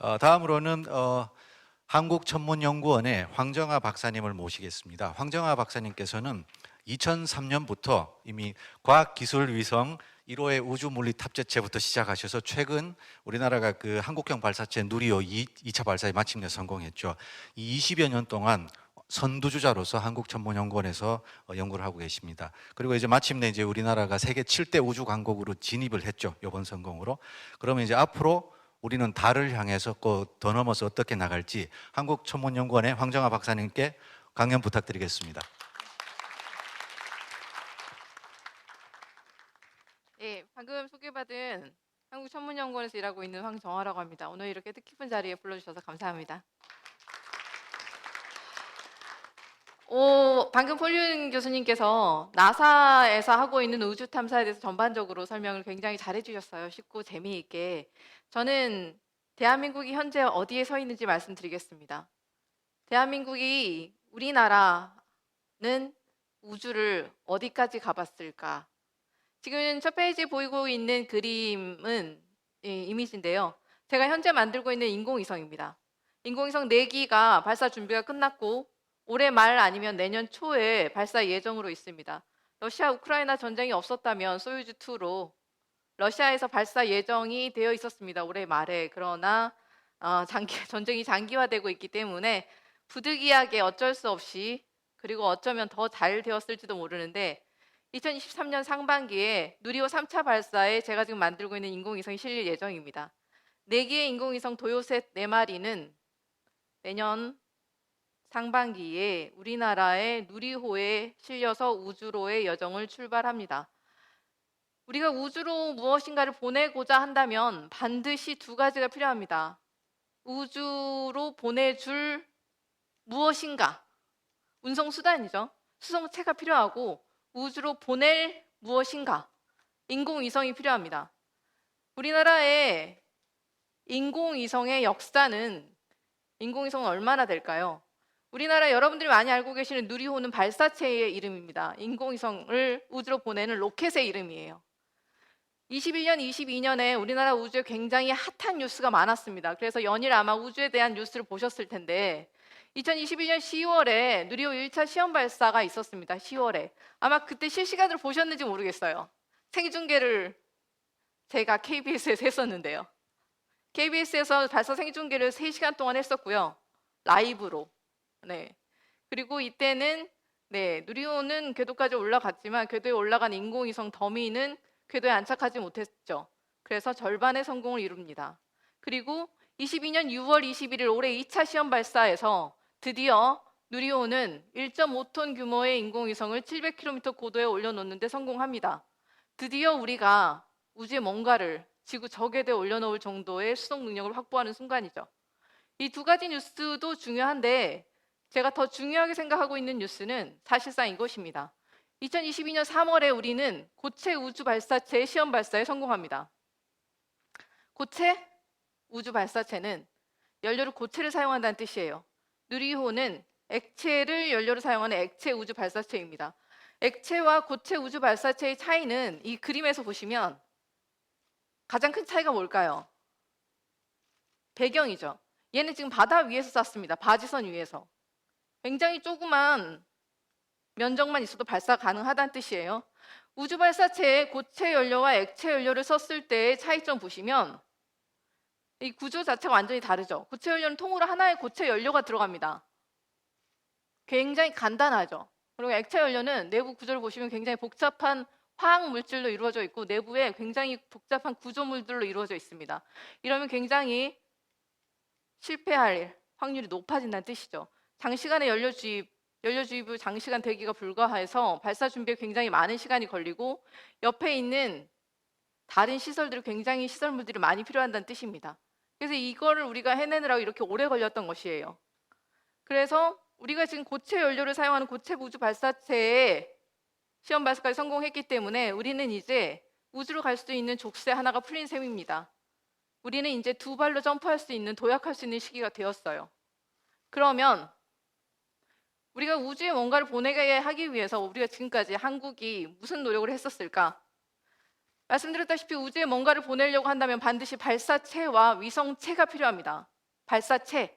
어, 다음으로는 어, 한국천문연구원의 황정아 박사님을 모시겠습니다. 황정아 박사님께서는 2003년부터 이미 과학기술위성 1호의 우주물리 탑재체부터 시작하셔서 최근 우리나라가 그 한국형 발사체 누리호 2, 2차 발사에 마침내 성공했죠. 이 20여 년 동안 선두주자로서 한국천문연구원에서 어, 연구를 하고 계십니다. 그리고 이제 마침내 이제 우리나라가 세계 7대 우주 강국으로 진입을 했죠. 이번 성공으로. 그러면 이제 앞으로 우리는 달을 향해서 꼭더 넘어서 어떻게 나갈지 한국천문연구원의 황정아 박사님께 강연 부탁드리겠습니다. 예, 방금 소개받은 한국천문연구원에서 일하고 있는 황정화라고 합니다. 오늘 이렇게 뜻깊은 자리에 불러주셔서 감사합니다. 오, 방금 폴륜 교수님께서 나사에서 하고 있는 우주 탐사에 대해서 전반적으로 설명을 굉장히 잘해 주셨어요. 쉽고 재미있게. 저는 대한민국이 현재 어디에 서 있는지 말씀드리겠습니다. 대한민국이 우리나라는 우주를 어디까지 가봤을까? 지금 첫 페이지에 보이고 있는 그림은 이 이미지인데요. 제가 현재 만들고 있는 인공위성입니다. 인공위성 4기가 발사 준비가 끝났고 올해 말 아니면 내년 초에 발사 예정으로 있습니다. 러시아 우크라이나 전쟁이 없었다면 소유주 2로 러시아에서 발사 예정이 되어 있었습니다. 올해 말에 그러나 어, 장기, 전쟁이 장기화되고 있기 때문에 부득이하게 어쩔 수 없이 그리고 어쩌면 더 잘 되었을지도 모르는데 2023년 상반기에 누리호 3차 발사에 제가 지금 만들고 있는 인공위성이 실릴 예정입니다. 4개의 인공위성 도요셋 4마리는 내년 상반기에 우리나라의 누리호에 실려서 우주로의 여정을 출발합니다. 우리가 우주로 무엇인가를 보내고자 한다면 반드시 두 가지가 필요합니다. 우주로 보내줄 무엇인가, 운송 수단이죠. 수송체가 필요하고 우주로 보낼 무엇인가, 인공위성이 필요합니다. 우리나라의 인공위성의 역사는 인공위성은 얼마나 될까요? 우리나라 여러분들이 많이 알고 계시는 누리호는 발사체의 이름입니다. 인공위성을 우주로 보내는 로켓의 이름이에요. 21년, 22년에 우리나라 우주에 굉장히 핫한 뉴스가 많았습니다. 그래서 연일 아마 우주에 대한 뉴스를 보셨을 텐데 2021년 10월에 누리호 1차 시험 발사가 있었습니다. 10월에. 아마 그때 실시간으로 보셨는지 모르겠어요. 생중계를 제가 KBS에서 했었는데요. KBS에서 발사 생중계를 3시간 동안 했었고요. 라이브로. 네. 그리고 이때는 네, 누리호는 궤도까지 올라갔지만 궤도에 올라간 인공위성 더미는 궤도에 안착하지 못했죠. 그래서 절반의 성공을 이룹니다. 그리고 22년 6월 21일 올해 2차 시험 발사에서 드디어 누리호는 1.5톤 규모의 인공위성을 700km 고도에 올려놓는데 성공합니다. 드디어 우리가 우주에 뭔가를 지구 저궤도에 올려놓을 정도의 수송 능력을 확보하는 순간이죠. 이 두 가지 뉴스도 중요한데 제가 더 중요하게 생각하고 있는 뉴스는 사실상 이것입니다. 2022년 3월에 우리는 고체 우주 발사체의 시험 발사에 성공합니다. 고체 우주 발사체는 연료를 고체를 사용한다는 뜻이에요. 누리호는 액체를 연료로 사용하는 액체 우주 발사체입니다. 액체와 고체 우주 발사체의 차이는 이 그림에서 보시면 가장 큰 차이가 뭘까요? 배경이죠. 얘는 지금 바다 위에서 쐈습니다. 바지선 위에서. 굉장히 조그만 면적만 있어도 발사 가능하다는 뜻이에요. 우주 발사체에 고체 연료와 액체 연료를 썼을 때의 차이점 보시면 이 구조 자체가 완전히 다르죠. 고체 연료는 통으로 하나의 고체 연료가 들어갑니다. 굉장히 간단하죠. 그리고 액체 연료는 내부 구조를 보시면 굉장히 복잡한 화학 물질로 이루어져 있고 내부에 굉장히 복잡한 구조물들로 이루어져 있습니다. 이러면 굉장히 실패할 확률이 높아진다는 뜻이죠. 장시간의 연료 주입, 연료 주입을 장시간 대기가 불가해서 발사 준비에 굉장히 많은 시간이 걸리고 옆에 있는 다른 시설들이 굉장히 시설물들이 많이 필요한다는 뜻입니다. 그래서 이거를 우리가 해내느라고 이렇게 오래 걸렸던 것이에요. 그래서 우리가 지금 고체 연료를 사용하는 고체 우주 발사체에 시험 발사까지 성공했기 때문에 우리는 이제 우주로 갈 수 있는 족쇄 하나가 풀린 셈입니다. 우리는 이제 두 발로 점프할 수 있는 도약할 수 있는 시기가 되었어요. 그러면 우리가 우주에 뭔가를 보내게 하기 위해서 우리가 지금까지 한국이 무슨 노력을 했었을까? 말씀드렸다시피 우주에 뭔가를 보내려고 한다면 반드시 발사체와 위성체가 필요합니다. 발사체.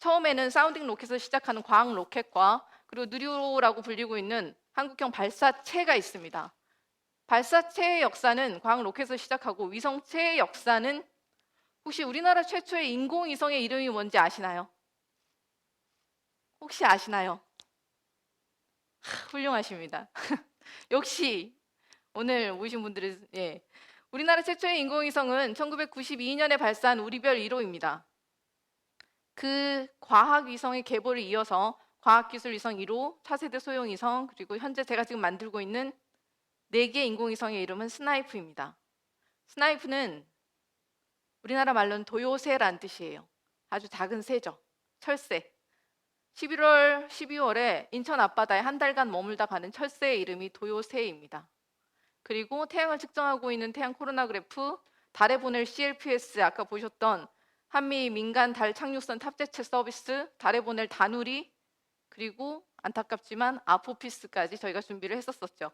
처음에는 사운딩 로켓을 시작하는 과학 로켓과 그리고 누리호라고 불리고 있는 한국형 발사체가 있습니다. 발사체의 역사는 과학 로켓을 시작하고 위성체의 역사는 혹시 우리나라 최초의 인공위성의 이름이 뭔지 아시나요? 혹시 아시나요? 하, 훌륭하십니다. 역시 오늘 모이신 분들은 예. 우리나라 최초의 인공위성은 1992년에 발사한 우리별 1호입니다. 그 과학위성의 계보를 이어서 과학기술위성 1호, 차세대 소형위성, 그리고 현재 제가 지금 만들고 있는 네 개의 인공위성의 이름은 스나이프입니다. 스나이프는 우리나라 말로는 도요새란 뜻이에요. 아주 작은 새죠. 철새. 11월, 12월에 인천 앞바다에 한 달간 머물다 가는 철새의 이름이 도요새입니다. 그리고 태양을 측정하고 있는 태양 코로나 그래프, 달에 보낼 CLPS 아까 보셨던 한미 민간 달 착륙선 탑재체 서비스, 달에 보낼 다누리, 그리고 안타깝지만 아포피스까지 저희가 준비를 했었었죠.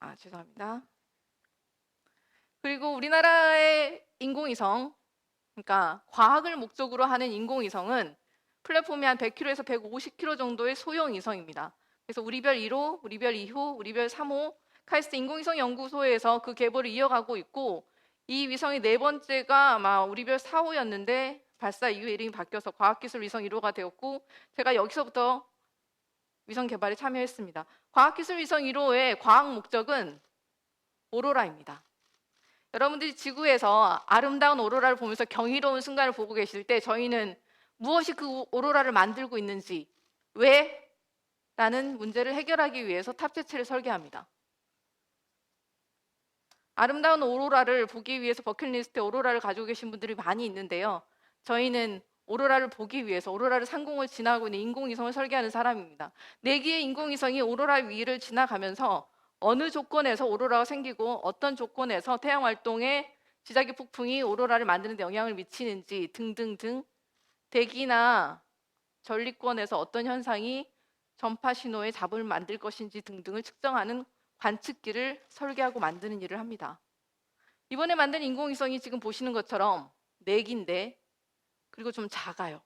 아, 죄송합니다. 그리고 우리나라의 인공위성, 그러니까 과학을 목적으로 하는 인공위성은 플랫폼이 한 100km에서 150km 정도의 소형 위성입니다. 그래서 우리별 1호, 우리별 2호, 우리별 3호 카이스트 인공위성 연구소에서 그 계보를 이어가고 있고 이 위성의 네 번째가 아마 우리별 4호였는데 발사 이후에 이름이 바뀌어서 과학기술 위성 1호가 되었고 제가 여기서부터 위성 개발에 참여했습니다. 과학기술 위성 1호의 과학 목적은 오로라입니다. 여러분들이 지구에서 아름다운 오로라를 보면서 경이로운 순간을 보고 계실 때 저희는 무엇이 그 오로라를 만들고 있는지 왜? 라는 문제를 해결하기 위해서 탑재체를 설계합니다. 아름다운 오로라를 보기 위해서 버킷리스트에 오로라를 가지고 계신 분들이 많이 있는데요. 저희는 오로라를 보기 위해서 오로라를 상공을 지나고 있는 인공위성을 설계하는 사람입니다. 네 개의 인공위성이 오로라 위를 지나가면서 어느 조건에서 오로라가 생기고 어떤 조건에서 태양 활동에 지자기 폭풍이 오로라를 만드는 데 영향을 미치는지 등등등 대기나 전리권에서 어떤 현상이 전파 신호의 잡음을 만들 것인지 등등을 측정하는 관측기를 설계하고 만드는 일을 합니다. 이번에 만든 인공위성이 지금 보시는 것처럼 네 개인데 그리고 좀 작아요.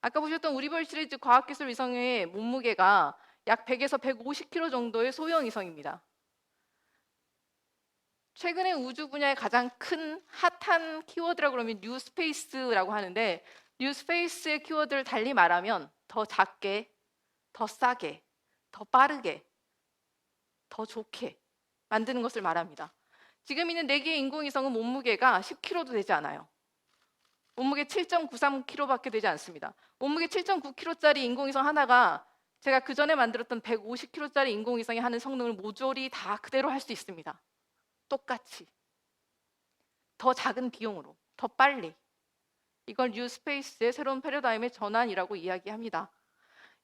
아까 보셨던 우리별 시리즈 과학기술 위성의 몸무게가 약 100에서 150kg 정도의 소형 위성입니다. 최근에 우주 분야의 가장 큰 핫한 키워드라고 그러면 뉴 스페이스라고 하는데 뉴스페이스의 키워드를 달리 말하면 더 작게, 더 싸게, 더 빠르게, 더 좋게 만드는 것을 말합니다. 지금 있는 4개의 인공위성은 몸무게가 10kg도 되지 않아요. 몸무게 7.93kg밖에 되지 않습니다. 몸무게 7.9kg짜리 인공위성 하나가 제가 그 전에 만들었던 150kg짜리 인공위성이 하는 성능을 모조리 다 그대로 할 수 있습니다. 똑같이. 더 작은 비용으로, 더 빨리. 이걸 뉴스페이스의 새로운 패러다임의 전환이라고 이야기합니다.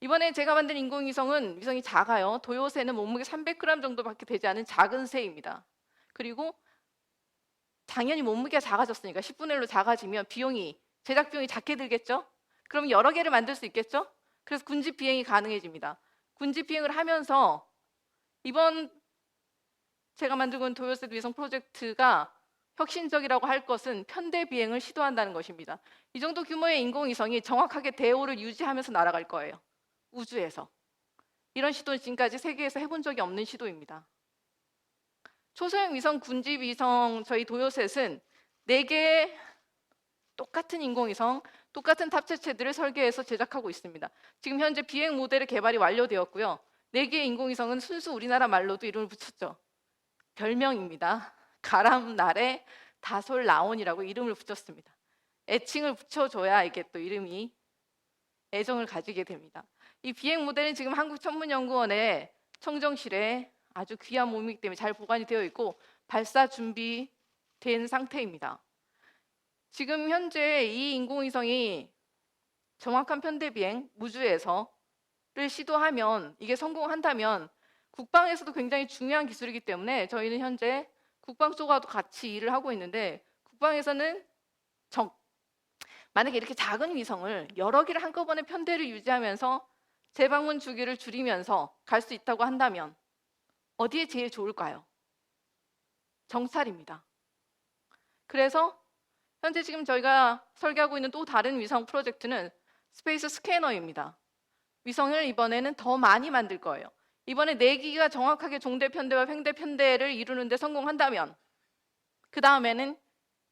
이번에 제가 만든 인공위성은 위성이 작아요. 도요새는 몸무게 300g 정도밖에 되지 않은 작은 새입니다. 그리고 당연히 몸무게가 작아졌으니까 10분의 1로 작아지면 비용이 제작 비용이 작게 들겠죠? 그럼 여러 개를 만들 수 있겠죠? 그래서 군집 비행이 가능해집니다. 군집 비행을 하면서 이번 제가 만들고 있는 도요새 위성 프로젝트가 혁신적이라고 할 것은 편대 비행을 시도한다는 것입니다. 이 정도 규모의 인공위성이 정확하게 대오를 유지하면서 날아갈 거예요. 우주에서. 이런 시도는 지금까지 세계에서 해본 적이 없는 시도입니다. 초소형 위성 군집 위성 저희 도요셋은 네 개의 똑같은 인공위성, 똑같은 탑재체들을 설계해서 제작하고 있습니다. 지금 현재 비행 모델의 개발이 완료되었고요. 네 개의 인공위성은 순수 우리나라 말로도 이름을 붙였죠. 별명입니다. 가람날의 다솔 라온이라고 이름을 붙였습니다. 애칭을 붙여줘야 이게 또 이름이 애정을 가지게 됩니다. 이 비행 모델은 지금 한국천문연구원의 청정실에 아주 귀한 몸이기 때문에 잘 보관이 되어 있고 발사 준비된 상태입니다. 지금 현재 이 인공위성이 정확한 편대 비행 무주에서를 시도하면 이게 성공한다면 국방에서도 굉장히 중요한 기술이기 때문에 저희는 현재 국방 쪽과도 같이 일을 하고 있는데 국방에서는 정 만약에 이렇게 작은 위성을 여러 개를 한꺼번에 편대를 유지하면서 재방문 주기를 줄이면서 갈 수 있다고 한다면 어디에 제일 좋을까요? 정찰입니다. 그래서 현재 지금 저희가 설계하고 있는 또 다른 위성 프로젝트는 스페이스 스캐너입니다. 위성을 이번에는 더 많이 만들 거예요. 이번에 4기가 정확하게 종대 편대와 횡대 편대를 이루는 데 성공한다면 그 다음에는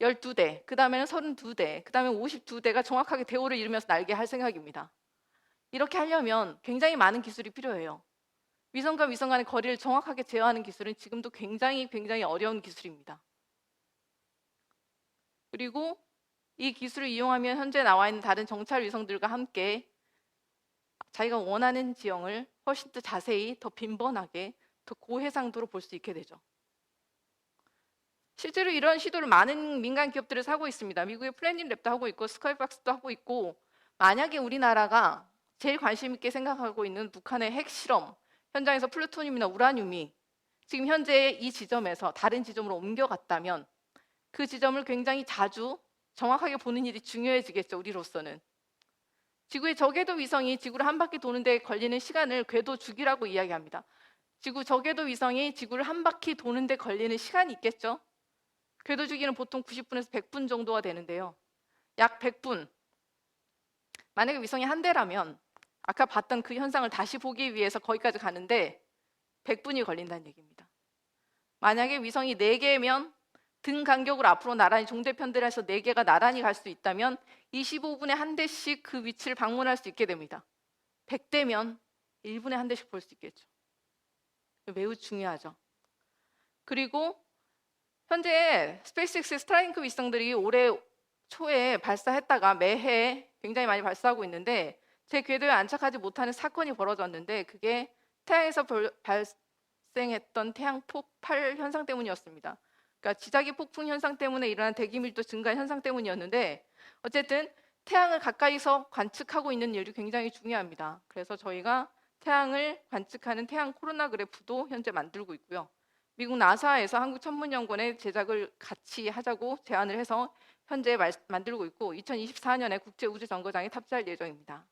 12대, 그 다음에는 32대, 그 다음에 52대가 정확하게 대오를 이루면서 날게 할 생각입니다. 이렇게 하려면 굉장히 많은 기술이 필요해요. 위성과 위성 간의 거리를 정확하게 제어하는 기술은 지금도 굉장히 굉장히 어려운 기술입니다. 그리고 이 기술을 이용하면 현재 나와 있는 다른 정찰 위성들과 함께 자기가 원하는 지형을 훨씬 더 자세히, 더 빈번하게, 더 고해상도로 볼 수 있게 되죠. 실제로 이런 시도를 많은 민간 기업들이 하고 있습니다. 미국의 플래닛 랩도 하고 있고 스카이박스도 하고 있고 만약에 우리나라가 제일 관심 있게 생각하고 있는 북한의 핵 실험 현장에서 플루토늄이나 우라늄이 지금 현재 이 지점에서 다른 지점으로 옮겨갔다면 그 지점을 굉장히 자주 정확하게 보는 일이 중요해지겠죠, 우리로서는. 지구의 저궤도 위성이 지구를 한 바퀴 도는데 걸리는 시간을 궤도 주기라고 이야기합니다. 지구 저궤도 위성이 지구를 한 바퀴 도는데 걸리는 시간이 있겠죠? 궤도 주기는 보통 90분에서 100분 정도가 되는데요. 약 100분. 만약에 위성이 한 대라면 아까 봤던 그 현상을 다시 보기 위해서 거기까지 가는데 100분이 걸린다는 얘기입니다. 만약에 위성이 4개면 등 간격으로 앞으로 나란히 종대편들에서 4개가 나란히 갈 수 있다면 25분에 한 대씩 그 위치를 방문할 수 있게 됩니다. 100대면 1분에 한 대씩 볼 수 있겠죠. 매우 중요하죠. 그리고 현재 스페이스X의 스타링크 위성들이 올해 초에 발사했다가 매해 굉장히 많이 발사하고 있는데 제 궤도에 안착하지 못하는 사건이 벌어졌는데 그게 태양에서 벌- 발생했던 태양 폭발 현상 때문이었습니다. 그러니까 지자기 폭풍 현상 때문에 일어난 대기 밀도 증가 현상 때문이었는데 어쨌든 태양을 가까이서 관측하고 있는 일이 굉장히 중요합니다. 그래서 저희가 태양을 관측하는 태양 코로나 그래프도 현재 만들고 있고요. 미국 나사에서 한국천문연구원의 제작을 같이 하자고 제안을 해서 현재 말- 만들고 있고 2024년에 국제우주정거장에 탑재할 예정입니다.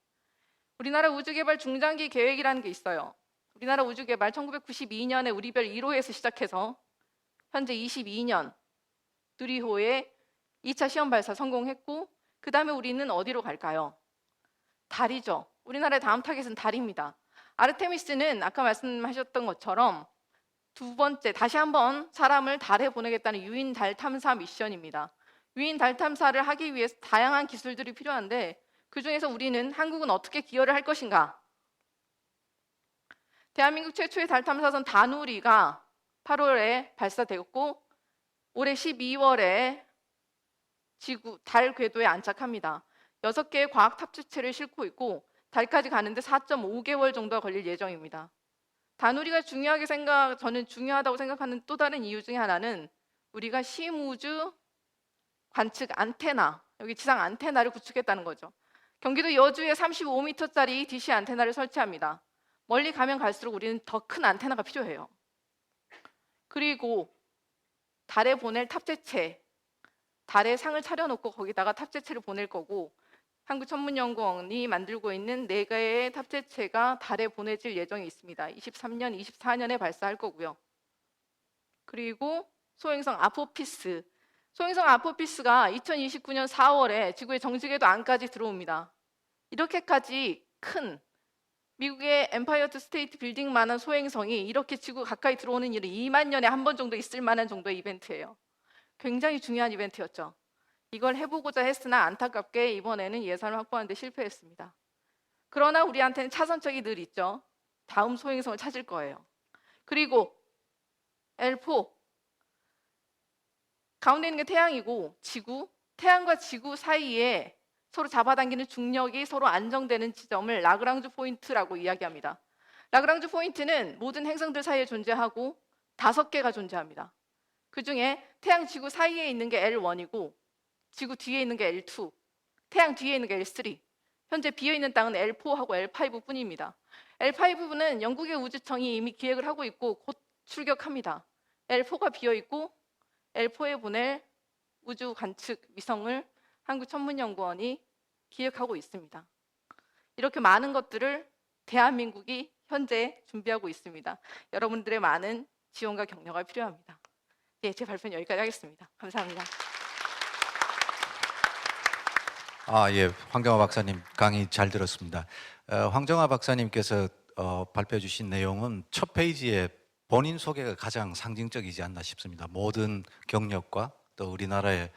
우리나라 우주개발 중장기 계획이라는 게 있어요. 우리나라 우주개발 1992년에 우리별 1호에서 시작해서 현재 22년 누리호에 2차 시험 발사 성공했고 그 다음에 우리는 어디로 갈까요? 달이죠. 우리나라의 다음 타겟은 달입니다. 아르테미스는 아까 말씀하셨던 것처럼 두 번째 다시 한번 사람을 달에 보내겠다는 유인 달 탐사 미션입니다. 유인 달 탐사를 하기 위해서 다양한 기술들이 필요한데 그 중에서 우리는 한국은 어떻게 기여를 할 것인가? 대한민국 최초의 달 탐사선 다누리가 8월에 발사되었고 올해 12월에 지구 달 궤도에 안착합니다. 6개의 과학 탑재체를 싣고 있고 달까지 가는데 4.5개월 정도가 걸릴 예정입니다. 다누리가 중요하게 생각 저는 중요하다고 생각하는 또 다른 이유 중에 하나는 우리가 심우주 관측 안테나 여기 지상 안테나를 구축했다는 거죠. 경기도 여주에 35m짜리 DC 안테나를 설치합니다. 멀리 가면 갈수록 우리는 더 큰 안테나가 필요해요. 그리고 달에 보낼 탑재체, 달에 상을 차려놓고 거기다가 탑재체를 보낼 거고 한국천문연구원이 만들고 있는 네 개의 탑재체가 달에 보내질 예정이 있습니다. 23년, 24년에 발사할 거고요. 그리고 소행성 아포피스. 소행성 아포피스가 2029년 4월에 지구의 정지궤도 안까지 들어옵니다. 이렇게까지 큰 미국의 엠파이어트 스테이트 빌딩만한 소행성이 이렇게 지구 가까이 들어오는 일은 2만 년에 한 번 정도 있을 만한 정도의 이벤트예요. 굉장히 중요한 이벤트였죠. 이걸 해보고자 했으나 안타깝게 이번에는 예산을 확보하는데 실패했습니다. 그러나 우리한테는 차선책이 늘 있죠. 다음 소행성을 찾을 거예요. 그리고 L4 가운데 있는 게 태양이고 지구, 태양과 지구 사이에 서로 잡아당기는 중력이 서로 안정되는 지점을 라그랑주 포인트라고 이야기합니다. 라그랑주 포인트는 모든 행성들 사이에 존재하고 다섯 개가 존재합니다. 그 중에 태양 지구 사이에 있는 게 L1이고 지구 뒤에 있는 게 L2, 태양 뒤에 있는 게 L3. 현재 비어 있는 땅은 L4하고 L5 뿐입니다. L5는 영국의 우주청이 이미 기획을 하고 있고 곧 출격합니다. L4가 비어 있고 L4에 보낼 우주 관측 위성을 한국천문연구원이 기획하고 있습니다. 이렇게 많은 것들을 대한민국이 현재 준비하고 있습니다. 여러분들의 많은 지원과 격려가 필요합니다. 예, 제 발표는 여기까지 하겠습니다. 감사합니다. 아, 예. 황정화 박사님 강의 잘 들었습니다. 어, 황정화 박사님께서 어, 발표해 주신 내용은 첫 페이지에 본인 소개가 가장 상징적이지 않나 싶습니다. 모든 경력과 또 우리나라의 어,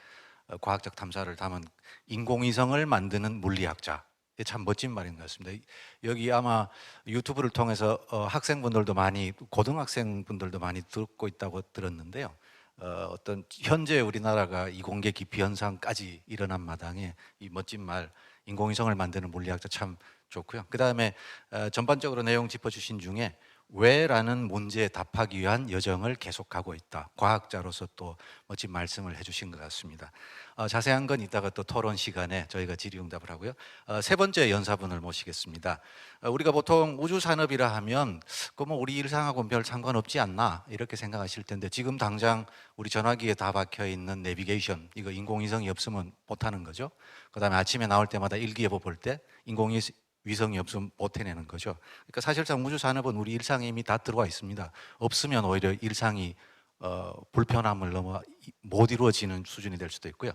과학적 탐사를 담은 인공위성을 만드는 물리학자. 참 멋진 말인 것 같습니다. 이- 여기 아마 유튜브를 통해서 어, 학생분들도 많이 고등학생분들도 많이 듣고 있다고 들었는데요. 어, 어떤 현재 우리나라가 이공계 기피 현상까지 일어난 마당에 이 멋진 말 인공위성을 만드는 물리학자 참 좋고요. 그 다음에 어, 전반적으로 내용 짚어주신 중에 왜라는 문제에 답하기 위한 여정을 계속하고 있다. 과학자로서 또 멋진 말씀을 해주신 것 같습니다. 어, 자세한 건 이따가 또 토론 시간에 저희가 질의응답을 하고요. 어, 세 번째 연사분을 모시겠습니다. 어, 우리가 보통 우주 산업이라 하면 그뭐 우리 일상하고는 별 상관없지 않나 이렇게 생각하실 텐데 지금 당장 우리 전화기에 다 박혀 있는 내비게이션 이거 인공위성이 없으면 못 하는 거죠. 그다음에 아침에 나올 때마다 일기예보 볼 때 인공위 성이 없으면 못 해내는 거죠. 그러니까 사실상 우주 산업은 우리 일상에 이미 다 들어와 있습니다. 없으면 오히려 일상이 어, 불편함을 넘어 이- 못 이루어지는 수준이 될 수도 있고요.